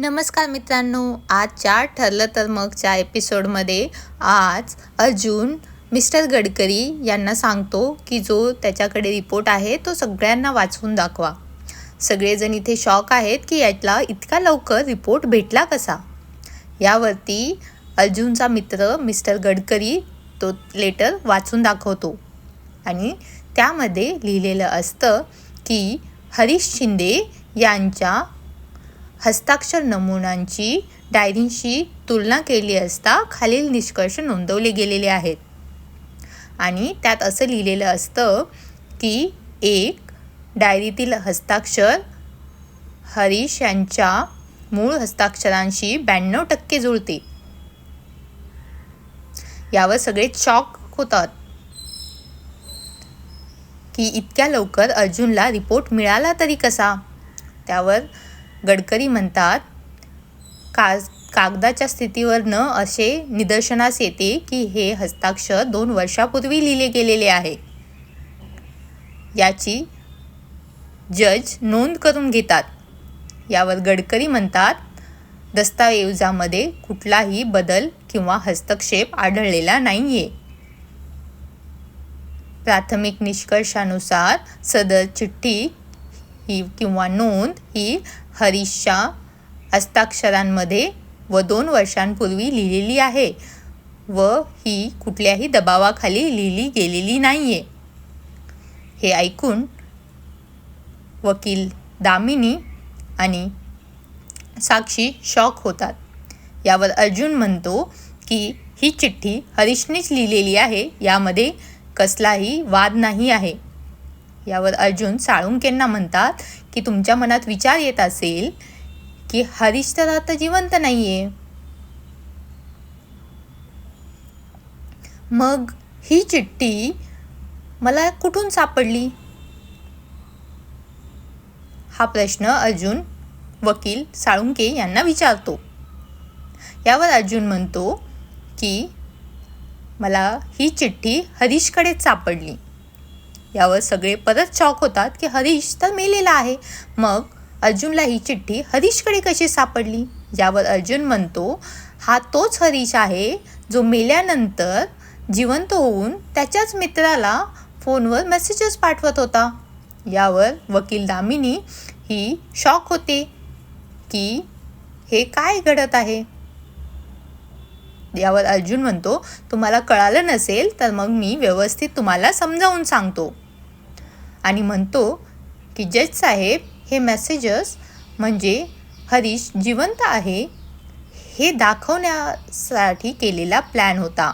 नमस्कार मित्रांनो आजच्या ठरलं तर मगच्या एपिसोडमध्ये आज अर्जुन मिस्टर गडकरी यांना सांगतो की जो त्याच्याकडे रिपोर्ट आहे तो सगळ्यांना वाचवून दाखवा. सगळेजण इथे शॉक आहेत की यातला इतका लवकर रिपोर्ट भेटला कसा? यावरती अर्जुनचा मित्र मिस्टर गडकरी तो लेटर वाचून दाखवतो. आणि त्यामध्ये लिहिलेलं असतं की हरीश शिंदे यांच्या हस्ताक्षर नमुनांची डायरींशी तुलना केली असता खालील निष्कर्ष नोंदवले गेलेले आहेत. आणि त्यात असं लिहिलेलं असतं की एक डायरीतील हस्ताक्षर हरीश यांच्या मूळ हस्ताक्षरांशी ब्याण्णव टक्के जुळते. यावर सगळे शॉक होतात. की इतक्या लवकर अर्जुनला रिपोर्ट मिळाला तरी कसा? त्यावर गडकरी म्हणतात का कागदाच्या स्थितीवर न असे निदर्शनास येते की हे हस्ताक्षर दोन वर्षापूर्वी लिहिले गेलेले आहे. याची जज नोंद करून घेतात. यावर गडकरी म्हणतात दस्तावेजामध्ये कुठलाही बदल किंवा हस्तक्षेप आढळलेला नाही आहे प्राथमिक निष्कर्षानुसार सदर चिठ्ठी ही किंवा नोंद ही हरीशच्या हस्ताक्षरांमध्ये व दोन वर्षांपूर्वी लिहिलेली आहे व ही कुठल्याही दबावाखाली लिहिली गेलेली नाही आहे हे ऐकून वकील दामिनी आणि साक्षी शॉक होतात. यावर अर्जुन म्हणतो की ही चिठ्ठी हरीशनेच लिहिलेली आहे यामध्ये कसलाही वाद नाही आहे. यावर अर्जुन साळुंकेंना म्हणतात की तुमच्या मनात विचार येत असेल की हरीश तर आता जिवंत नाहीये. मग ही चिठ्ठी मला कुठून सापडली? हा प्रश्न अर्जुन वकील साळुंके यांना विचारतो. यावर अर्जुन म्हणतो की मला ही चिठ्ठी हरीशकडेच सापडली. यावर सगळे परत शॉक होतात की हरीश तर मेलेला आहे. मग अर्जुनला ही चिठ्ठी हरीशकडे कशी सापडली? यावर अर्जुन म्हणतो हा तोच हरीश आहे जो मेल्यानंतर जिवंत होऊन त्याच्याच मित्राला फोनवर मेसेजेस पाठवत होता. यावर वकील दामिनी ही शॉक होते की हे काय घडत आहे? यावर अर्जुन म्हणतो तुम्हाला कळालं नसेल तर मग मी व्यवस्थित तुम्हाला समजावून सांगतो. आणि म्हणतो की जज साहेब हे मेसेजेस म्हणजे हरीश जिवंत आहे हे दाखवण्यासाठी केलेला प्लॅन होता.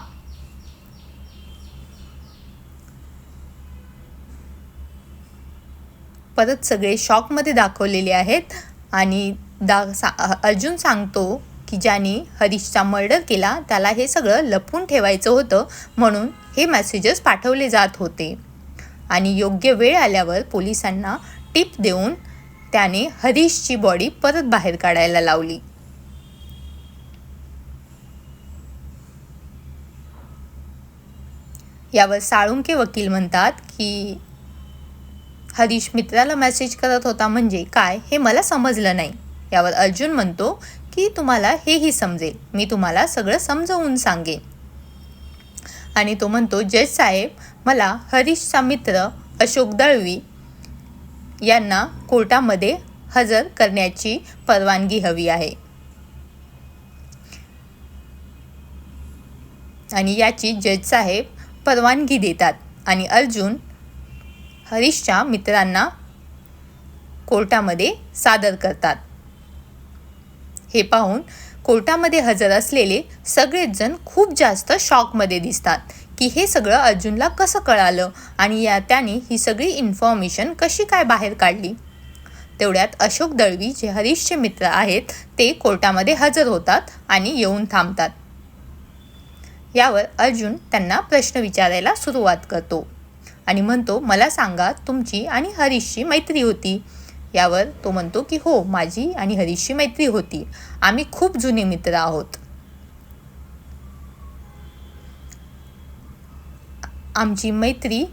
परत सगळे शॉकमध्ये दाखवलेले आहेत आणि दा सा अर्जुन सांगतो की ज्याने हरीशचा मर्डर केला त्याला हे सगळं लपून ठेवायचं होतं म्हणून हे मेसेजेस पाठवले जात होते. आणि योग्य वेळ आल्यावर पोलिसांना टिप देऊन त्याने हरीशची बॉडी परत बाहेर काढायला लावली. यावर साळुंके वकील म्हणतात की हरीश मित्राला मेसेज करत होता म्हणजे काय हे मला समजलं नाही. यावर अर्जुन म्हणतो की तुम्हाला हेही समजेल. मी तुम्हाला सगळं समजवून सांगेन. आणि तो म्हणतो जज साहेब मला हरीशचा मित्र अशोक दळवी यांना कोर्टामध्ये हजर करण्याची परवानगी हवी आहे. आणि याची जज साहेब परवानगी देतात. आणि अर्जुन हरीशच्या मित्रांना कोर्टामध्ये सादर करतात. हे पाहून कोर्टामध्ये हजर असलेले सगळेच जण खूप जास्त शॉकमध्ये दिसतात की हे सगळं अर्जुनला कसं कळालं आणि या त्याने ही सगळी इन्फॉर्मेशन कशी काय बाहेर काढली? तेवढ्यात अशोक दळवी जे हरीशचे मित्र आहेत ते कोर्टामध्ये हजर होतात आणि येऊन थांबतात. यावर अर्जुन त्यांना प्रश्न विचारायला सुरुवात करतो आणि म्हणतो मला सांगा तुमची आणि हरीशची मैत्री होती. यावर तो म्हणतो की हो माझी आणि हरीशची मैत्री होती. आम्ही खूप जुने मित्र आहोत. आमची मैत्री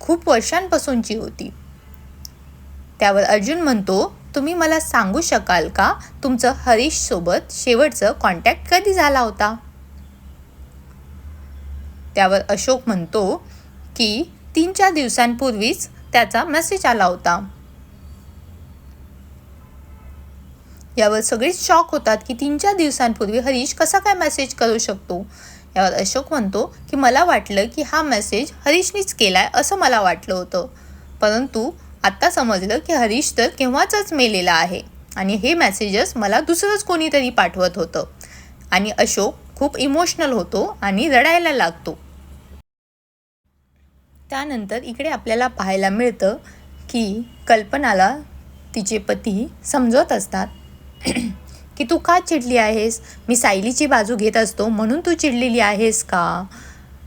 खूप वर्षांपासूनची होती. त्यावर अर्जुन म्हणतो तुम्ही मला सांगू शकाल का? तुमचं हरीशसोबत शेवटचं कॉन्टॅक्ट कधी झाला होता? त्यावर अशोक म्हणतो की तीन चार दिवसांपूर्वीच त्याचा मेसेज आला होता. यावर सगळेच शॉक होतात की तीन चार दिवसांपूर्वी हरीश कसा काय मेसेज करू शकतो? यावर अशोक म्हणतो की मला वाटलं की हा मेसेज हरीशनीच केला आहे असं मला वाटलं होतं. परंतु आत्ता समजलं की हरीश तर केव्हाचाच मेलेला आहे आणि हे मेसेजेस मला दुसरंच कोणीतरी पाठवत होतं. आणि अशोक खूप इमोशनल होतो आणि रडायला लागतो. त्यानंतर इकडे आपल्याला पाहायला मिळतं की कल्पनाला तिचे पती समजवत असतात. की तू का चिडली आहेस? मी सायलीची बाजू घेत असतो म्हणून तू चिडलेली आहेस का?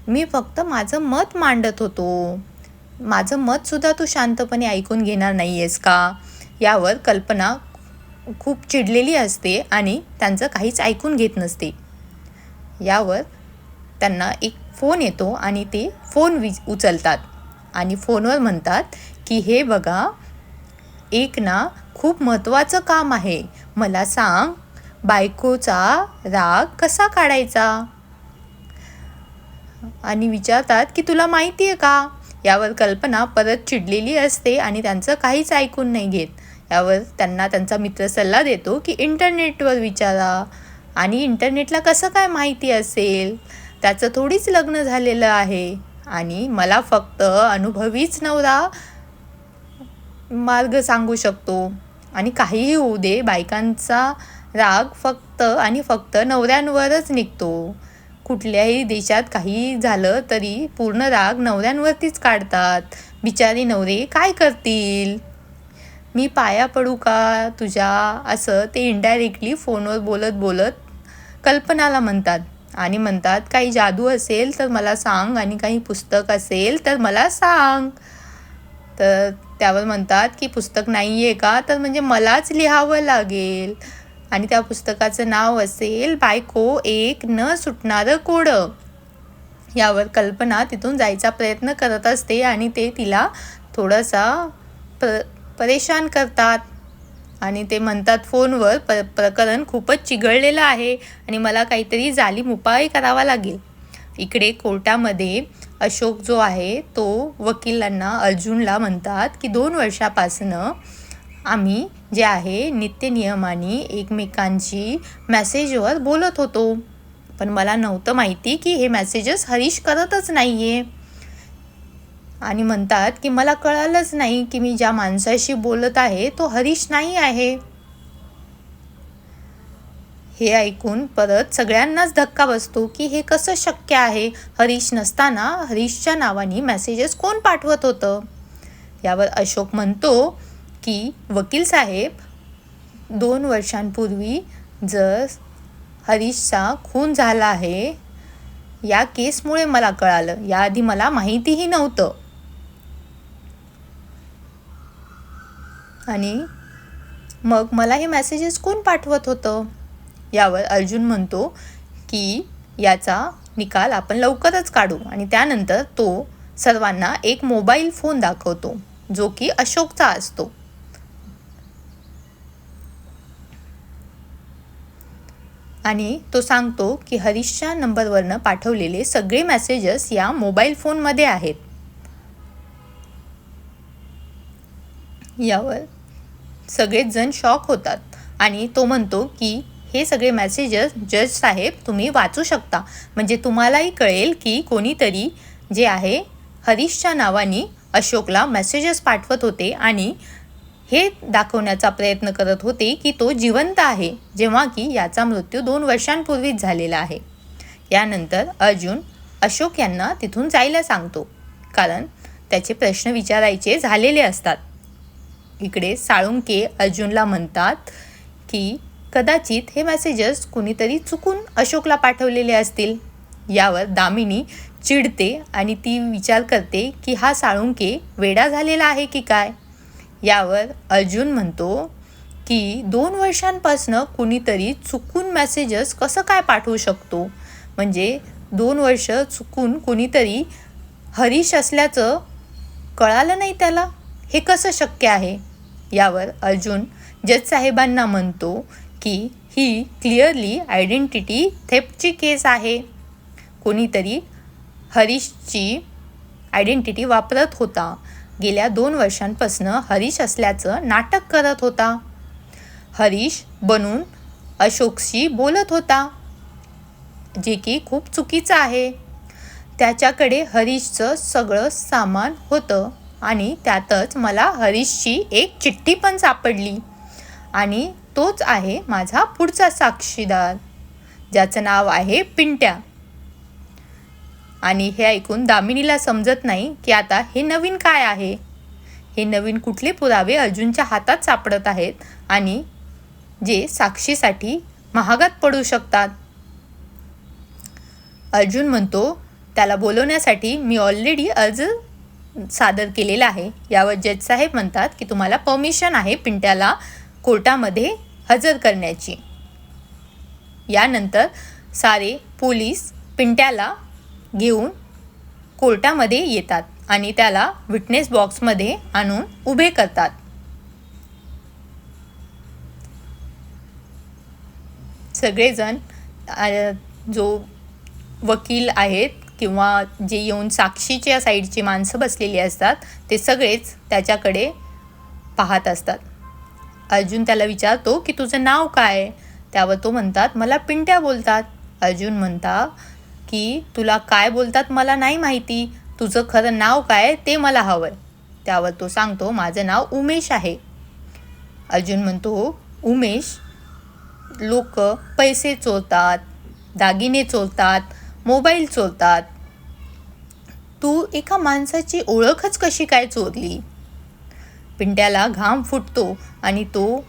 मी फक्त माझं मत मांडत होतो. माझं मतसुद्धा तू शांतपणे ऐकून घेणार नाही आहेस का? यावर कल्पना खूप चिडलेली असते आणि त्यांचं काहीच ऐकून घेत नसते. यावर त्यांना एक फोन येतो आणि ते फोन वि उचलतात आणि फोनवर म्हणतात की हे बघा एक ना खूप महत्त्वाचं काम आहे. मला सांग बायकोचा राग कसा काढायचा? आणि विचारतात की तुला माहिती आहे का यावर कल्पना परत चिडलेली असते आणि त्यांचं काहीच ऐकून नाही घेत. यावर त्यांना त्यांचा मित्र सल्ला देतो की इंटरनेटवर विचारा. आणि इंटरनेटला कसं काय माहिती असेल? त्याचं थोडीच लग्न झालेलं आहे. आणि मला फक्त अनुभवीच नवरा मार्ग सांगू शकतो. आणि काहीही होऊ दे बायकांचा राग फक्त आणि फक्त नवऱ्यांवरच निघतो. कुठल्याही देशात काही झालं तरी पूर्ण राग नवऱ्यांवरतीच काढतात. बिचारी नवरे काय करतील? मी पाया पडू का तुझ्या? असं ते इनडायरेक्टली फोनवर बोलत बोलत कल्पनाला म्हणतात. आणि म्हणतात काही जादू असेल तर मला सांग आणि काही पुस्तक असेल तर मला सांग. तर त्यावर म्हणतात की पुस्तक नाही आहे का? तर म्हणजे मलाच लिहावं लागेल. आणि त्या पुस्तकाचं नाव असेल बायको एक न सुटणारं कोडं. यावर कल्पना तिथून जायचा प्रयत्न करत असते आणि ते तिला थोडासा प्र परेशान करतात. आणि ते म्हणतात फोनवर प प्रकरण खूपच चिघळलेलं आहे आणि मला काहीतरी जालीम उपाय करावा लागेल. इकडे कोर्टामध्ये अशोक जो आहे तो वकिलांना अर्जुनला म्हणतात की दोन वर्षापासनं आम्ही जे आहे नित्यनियमाने एकमेकांची मॅसेजवर बोलत होतो. पण मला नव्हतं माहिती की हे मॅसेजेस हरीश करतच नाही आहे आणि म्हणतात की मला कळालंच नाही की मी ज्या माणसाशी बोलत आहे तो हरीश नाही आहे. हे ऐकून परत सगळ्यांनाच धक्का बसतो की हे कसं शक्य आहे? हरीश नसताना हरीशच्या नावाने मेसेजेस कोण पाठवत होतं? यावर अशोक म्हणतो की वकील साहेब दोन वर्षांपूर्वी जर हरीशचा खून झाला आहे या केसमुळे मला कळालं. याआधी मला माहितीही नव्हतं. आणि मग मला हे मेसेजेस कोण पाठवत होतं? यावर अर्जुन म्हणतो की याचा निकाल आपण लवकरच काढू. आणि त्यानंतर तो सर्वांना एक मोबाईल फोन दाखवतो जो की अशोकचा असतो. आणि तो सांगतो की हरीशच्या नंबरवरनं पाठवलेले सगळे मेसेजेस या मोबाईल फोनमध्ये आहेत. यावर सगळेच जण शॉक होतात. आणि तो म्हणतो की हे सगळे मॅसेजेस जज साहेब तुम्ही वाचू शकता. म्हणजे तुम्हालाही कळेल की कोणीतरी जे आहे हरीशच्या नावाने अशोकला मेसेजेस पाठवत होते आणि हे दाखवण्याचा प्रयत्न करत होते की तो जिवंत आहे जेव्हा की याचा मृत्यू दोन वर्षांपूर्वीच झालेला आहे. यानंतर अर्जुन अशोक यांना तिथून जायला सांगतो. कारण त्याचे प्रश्न विचारायचे झालेले असतात. इकडे साळुंके अर्जुनला म्हणतात की कदाचित हे मेसेजेस कुणीतरी चुकून अशोकला पाठवलेले असतील. यावर दामिनी चिडते आणि ती विचार करते की हा साळुंके वेडा झालेला आहे की काय? यावर अर्जुन म्हणतो की दोन वर्षांपासनं कुणीतरी चुकून मेसेजेस कसं काय पाठवू शकतो? म्हणजे दोन वर्ष चुकून कुणीतरी हरीश असल्याचं कळालं नाही त्याला? हे कसं शक्य आहे? यावर अर्जुन जज साहेबांना म्हणतो की ही क्लिअरली आयडेंटिटी थेपची केस आहे. कोणीतरी हरीशची आयडेंटिटी वापरत होता. गेल्या दोन वर्षांपासून हरीश असल्याचं नाटक करत होता. हरीश बनून अशोकशी बोलत होता जे की खूप चुकीचं आहे. त्याच्याकडे हरीशचं सगळं सामान होतं आणि त्यातच मला हरीशची एक चिठ्ठी पण सापडली. आणि तोच आहे माझा पुढचा साक्षीदार ज्याचं नाव आहे पिंट्या. आणि हे ऐकून दामिनीला समजत नाही की आता हे नवीन काय आहे? हे नवीन कुठले पुरावे अर्जुनच्या हातात सापडत आहेत आणि जे साक्षीसाठी महागात पडू शकतात? अर्जुन म्हणतो त्याला बोलवण्यासाठी मी ऑलरेडी अर्ज सादर केलेला आहे. यावर जज साहेब म्हणतात की तुम्हाला परमिशन आहे पिंट्याला कोर्टामध्ये हजर करण्याची. यानंतर सारे पोलीस पिंट्याला घेऊन कोर्टामध्ये येतात आणि त्याला विटनेस बॉक्समध्ये आणून उभे करतात. सगळेजण जो वकील आहेत किंवा जे येऊन साक्षीच्या साईडची माणसं बसलेली असतात ते सगळेच त्याच्याकडे पाहत असतात. अर्जुन त्याला विचारतो की तुझं नाव काय? त्यावर तो म्हणतात मला पिंट्या बोलतात. अर्जुन म्हणता की तुला काय बोलतात मला नाही माहिती. तुझं खरं नाव काय ते मला हवं त्यावर तो सांगतो माझं नाव उमेश आहे. अर्जुन म्हणतो उमेश लोक पैसे चोरतात दागिने चोरतात मोबाईल चोरतात. तू एका माणसाची ओळखच कशी काय चोरली? पिंट्याला घाम फुटतो आणि तो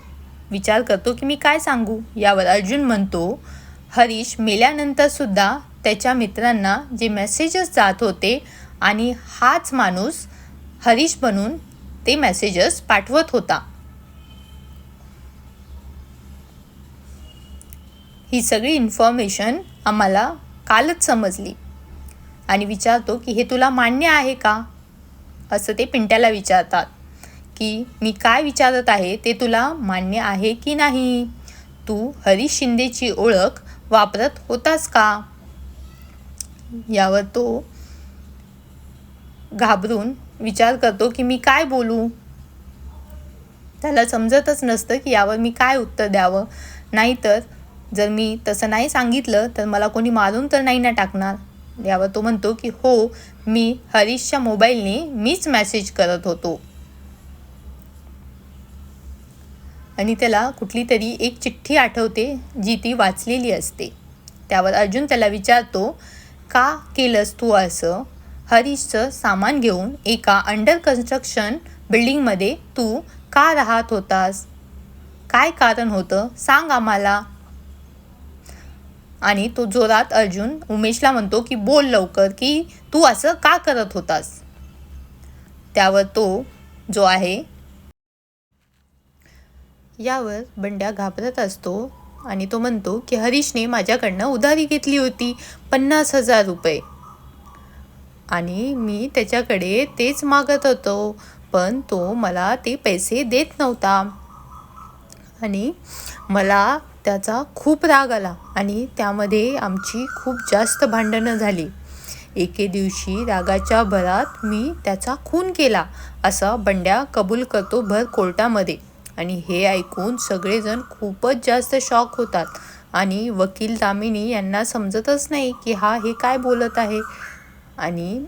विचार करतो की मी काय सांगू? यावर अर्जुन म्हणतो हरीश मेल्यानंतरसुद्धा त्याच्या मित्रांना जे मेसेजेस जात होते आणि हाच माणूस हरीश बनून ते मेसेजेस पाठवत होता. ही सगळी इन्फॉर्मेशन आम्हाला कालच समजली आणि विचारतो की हे तुला मान्य आहे का? असं ते पिंट्याला विचारतात. की मी काय विचारत आहे ते तुला मान्य आहे की नाही? तू हरीश शिंदेची ओळख वापरत होतास का? यावर तो घाबरून विचार करतो की मी काय बोलू? त्याला समजतच नसतं की यावर मी काय उत्तर द्यावं. नाहीतर जर मी तसं नाही सांगितलं तर मला कोणी मारून तर नाही ना टाकणार? यावर तो म्हणतो की हो मी हरीशच्या मोबाईलने मीच मेसेज करत होतो. आणि त्याला कुठली तरी एक चिठ्ठी आठवते जी ती वाचलेली असते. त्यावर अर्जुन त्याला विचारतो का केलंस तू असं? हरीशचं सामान घेऊन एका अंडर कन्स्ट्रक्शन बिल्डिंगमध्ये तू का राहत होतास? काय कारण होतं? सांग आम्हाला. आणि तो जोरात अर्जुन उमेशला म्हणतो की बोल लवकर की तू असं का करत होतास? त्यावर तो जो आहे यावर बंड्या घाबरत असतो आणि तो म्हणतो की हरीशने माझ्याकडनं उधारी घेतली होती पन्नास हजार रुपये. आणि मी त्याच्याकडे तेच मागत होतो पण तो मला ते पैसे देत नव्हता. आणि मला त्याचा खूप राग आला आणि त्यामध्ये आमची खूप जास्त भांडणं झाली. एके दिवशी रागाच्या भरात मी त्याचा खून केला असा बंड्या कबूल करतो भर कोर्टामध्ये. आणि हे ऐकून सगळेजण खूपच जास्त शॉक होतात. आणि वकील दामिनी यांना समजतच नाही की हा हे काय बोलत आहे? आणि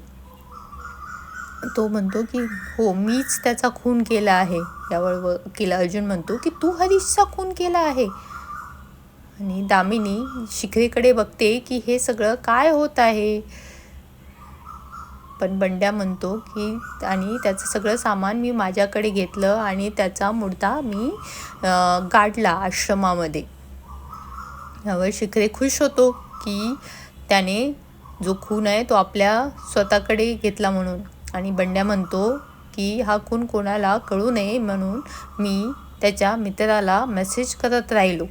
तो म्हणतो की हो मीच त्याचा खून केला आहे. यावर वकील अर्जुन म्हणतो की तू हरीशचा खून केला आहे. आणि दामिनी शिखरेकडे बघते की हे सगळं काय होत आहे? पण बंड्या म्हणतो की आणि त्याचं सगळं सामान मी माझ्याकडे घेतलं आणि त्याचा मुर्दा मी गाडला आश्रमामध्ये. यावर शिखरे खुश होतो की त्याने जो खून आहे तो आपल्या स्वतःकडे घेतला म्हणून. आणि बंड्या म्हणतो की हा खून कोणाला कळू नये म्हणून मी त्याच्या मित्राला मेसेज करत राहिलो.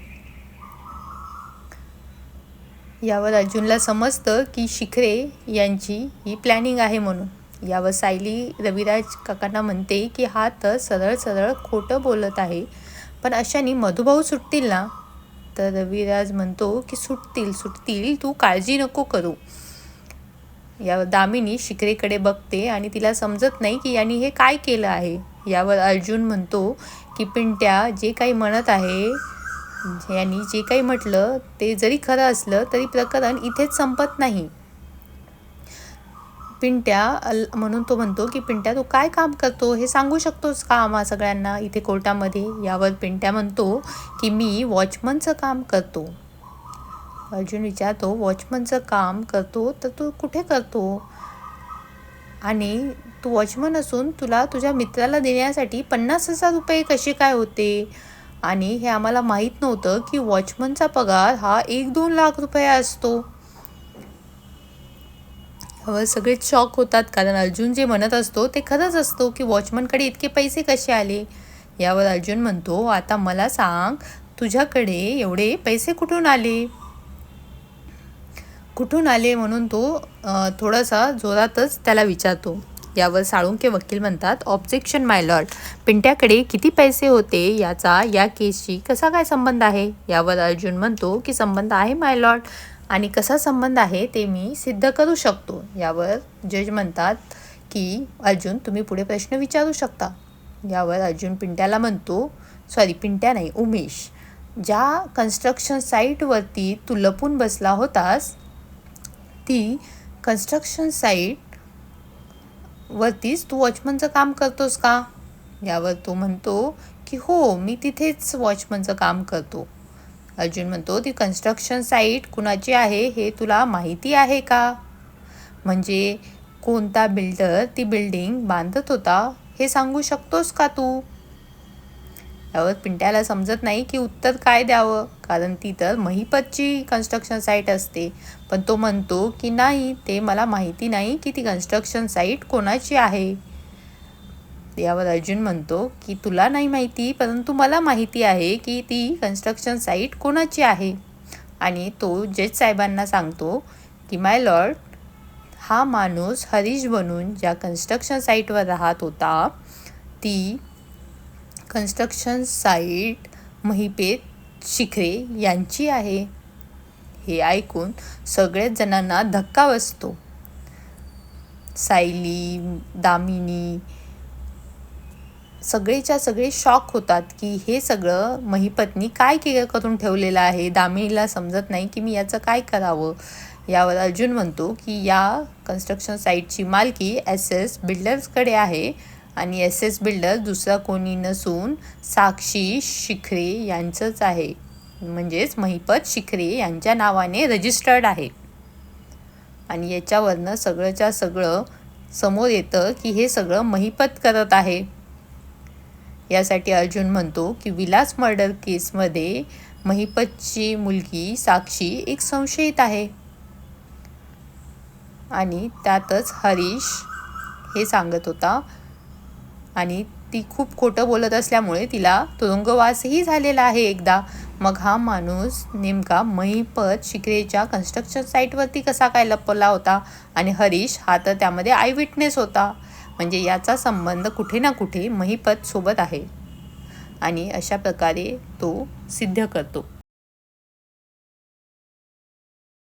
यावर अर्जुनला समजतं की शिखरे यांची ही प्लॅनिंग आहे म्हणून. यावर सायली रविराज काकांना म्हणते की हा तर सरळ सरळ खोटं बोलत आहे पण अशाने मधुभाऊ सुटतील ना? तर रविराज म्हणतो की सुटतील सुटतील तू काळजी नको करू. यावर दामिनी शिखरेकडे बघते आणि तिला समजत नाही की यांनी हे काय केलं आहे. यावर अर्जुन म्हणतो की पिंट्या जे काही म्हणत आहे म्हणजे यांनी जे काही म्हटलं ते जरी खरं असलं तरी प्रकरण इथेच संपत नाही. पिंट्या अल म्हणून तो म्हणतो की पिंट्या तू काय काम करतो? हे सांगू शकतोस का आम्हा सगळ्यांना इथे कोर्टामध्ये? यावर पिंट्या म्हणतो की मी वॉचमनचं काम करतो. अर्जुन विचारतो वॉचमनचं काम करतो? तर तू कुठे करतो? आणि तू वॉचमन असून तुला तुझ्या मित्राला देण्यासाठी पन्नास हजार रुपये कसे काय होते? आणि हे आम्हाला माहीत नव्हतं की वॉचमनचा पगार हा एक दोन लाख रुपये असतो. सगळेच शॉक होतात कारण अर्जुन जे म्हणत असतो ते खरंच असतो की वॉचमनकडे इतके पैसे कसे आले? यावर अर्जुन म्हणतो आता मला सांग तुझ्याकडे एवढे पैसे कुठून आले? कुठून आले? म्हणून तो थोडासा जोरातच त्याला विचारतो. यावर साळुंके वकील म्हणतात ऑब्जेक्शन माय लॉर्ड पिंट्याकडे किती पैसे होते? याचा या केसशी कसा काय संबंध आहे? यावर अर्जुन म्हणतो की संबंध आहे माय लॉर्ड आणि कसा संबंध आहे ते मी सिद्ध करू शकतो. यावर जज म्हणतात की अर्जुन तुम्ही पुढे प्रश्न विचारू शकता. यावर अर्जुन पिंट्याला म्हणतो सॉरी पिंट्या नाही उमेश. ज्या कन्स्ट्रक्शन साईटवरती तू लपून बसला होतास ती कन्स्ट्रक्शन साईट वरतीच तू वॉचमनचं काम करतोस का? यावर तो म्हणतो की हो मी तिथेच वॉचमनचं काम करतो. अर्जुन म्हणतो ती कन्स्ट्रक्शन साईट कुणाची आहे हे तुला माहिती आहे का? म्हणजे कोणता बिल्डर ती बिल्डिंग बांधत होता हे सांगू शकतोस का तू? यावर पिंट्याला समजत नाही की उत्तर काय द्यावं. कारण ती तर महिपतची कन्स्ट्रक्शन साईट असते. पण तो म्हणतो की नाही ते मला माहिती नाही की ती कन्स्ट्रक्शन साईट कोणाची आहे. यावर अर्जुन म्हणतो की तुला नाही माहिती परंतु मला माहिती आहे की ती कन्स्ट्रक्शन साईट कोणाची आहे. आणि तो जज साहेबांना सांगतो की माय लॉर्ड हा माणूस हरीश बनून ज्या कन्स्ट्रक्शन साईटवर राहत होता ती कन्स्ट्रक्शन साईट महिपेत शिखरे यांची आहे. हे ऐकून सगळ्याच जणांना धक्का बसतो. सायली दामिनी सगळेच्या सगळे शॉक होतात की हे सगळं महिपत्नी काय के करून ठेवलेलं आहे? दामिनीला समजत नाही की मी याचं काय करावं? यावर अर्जुन म्हणतो की या कन्स्ट्रक्शन साईटची मालकी एस एस बिल्डर्सकडे आहे. आणि एस एस बिल्डर दुसरा कोणी नसून साक्षी शिखरे यांचंच आहे. म्हणजेच महिपत शिखरे यांच्या नावाने रजिस्टर्ड आहे. आणि याच्यावरनं सगळंच्या सगळं समोर येतं की हे सगळं महिपत करत आहे. यासाठी अर्जुन म्हणतो की विलास मर्डर केसमध्ये महिपतची मुलगी साक्षी एक संशयित आहे. आणि त्यातच हरीश हे सांगत होता आणि ती खूप खोटं बोलत असल्यामुळे तिला तुरुंगवासही झालेला आहे एकदा. मग हा माणूस नेमका महिपत शिकरेच्या कन्स्ट्रक्शन साईटवरती कसा काय लपवला होता? आणि हरीश हा तर त्यामध्ये आय विटनेस होता. म्हणजे याचा संबंध कुठे ना कुठे महिपत सोबत आहे. आणि अशा प्रकारे तो सिद्ध करतो.